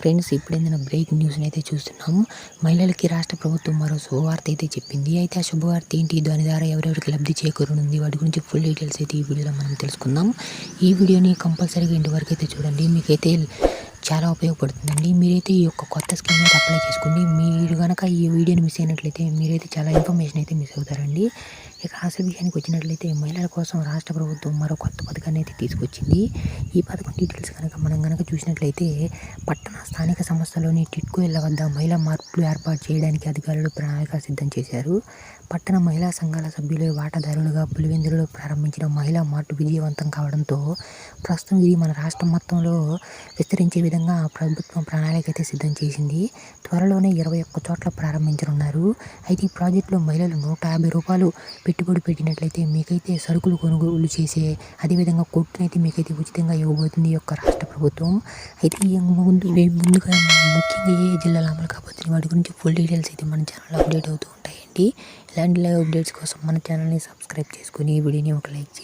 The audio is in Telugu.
ఫ్రెండ్స్ ఇప్పుడేందిన బ్రేక్ న్యూస్ని అయితే చూస్తున్నాము. మహిళలకి రాష్ట్ర ప్రభుత్వం మరో శుభవార్త అయితే చెప్పింది. అయితే ఆ శుభవార్త ఏంటి? దాని ద్వారా ఎవరెవరికి లబ్ధి చేకూరనుంది? వాటి గురించి ఫుల్ డీటెయిల్స్ అయితే ఈ వీడియోలో మనం తెలుసుకుందాం ఈ వీడియోని కంపల్సరీగా ఇంటి వరకు అయితే చూడండి. మీకైతే చాలా ఉపయోగపడుతుందండి. మీరైతే ఈ యొక్క కొత్త స్కీమ్ అయితే అప్లై చేసుకోండి. మీరు కనుక ఈ వీడియోని మిస్ అయినట్లయితే మీరైతే చాలా ఇన్ఫర్మేషన్ అయితే మిస్ అవుతారండి. ఇక అసలు విషయానికి వచ్చినట్లయితే మహిళల కోసం రాష్ట్ర ప్రభుత్వం మరో కొత్త పథకాన్ని అయితే తీసుకొచ్చింది. ఈ పథకం డీటెయిల్స్ కనుక మనం కనుక చూసినట్లయితే పట్టణ స్థానిక సంస్థలోని టిట్కో ఇళ్ళ వద్ద మహిళా మార్పులు ఏర్పాటు చేయడానికి అధికారులు ప్రణాళిక సిద్ధం చేశారు. పట్టణ మహిళా సంఘాల సభ్యులు వాటాదారులుగా పులివెందులలో ప్రారంభించిన మహిళా మార్టు విజయవంతం కావడంతో ప్రస్తుతం ఇది మన రాష్ట్రం మొత్తంలో విస్తరించే విధంగా ప్రభుత్వం ప్రణాళిక అయితే సిద్ధం చేసింది. త్వరలోనే ఇరవై ఒక్క చోట్ల ప్రారంభించనున్నారు. అయితే ఈ ప్రాజెక్టులో మహిళలు నూట యాభై రూపాయలు పెట్టుబడి పెట్టినట్లయితే మీకైతే సరుకులు కొనుగోలు చేసే అదేవిధంగా కొట్టునైతే మీకైతే ఉచితంగా ఇవ్వబోతుంది ఈ యొక్క రాష్ట్ర ప్రభుత్వం. అయితే ముందు ముందుగా ముఖ్యంగా ఏ జిల్లాలో అమలు కాబోతుంది వాటి గురించి ఫుల్ డీటెయిల్స్ అయితే మన ఛానల్ అప్డేట్ అవుతూ ఉంటాయండి. ఇలాంటి లైవ్ అప్డేట్స్ కోసం మన ఛానల్ని సబ్స్క్రైబ్ చేసుకుని ఈ వీడియోని ఒక లైక్ చేయండి.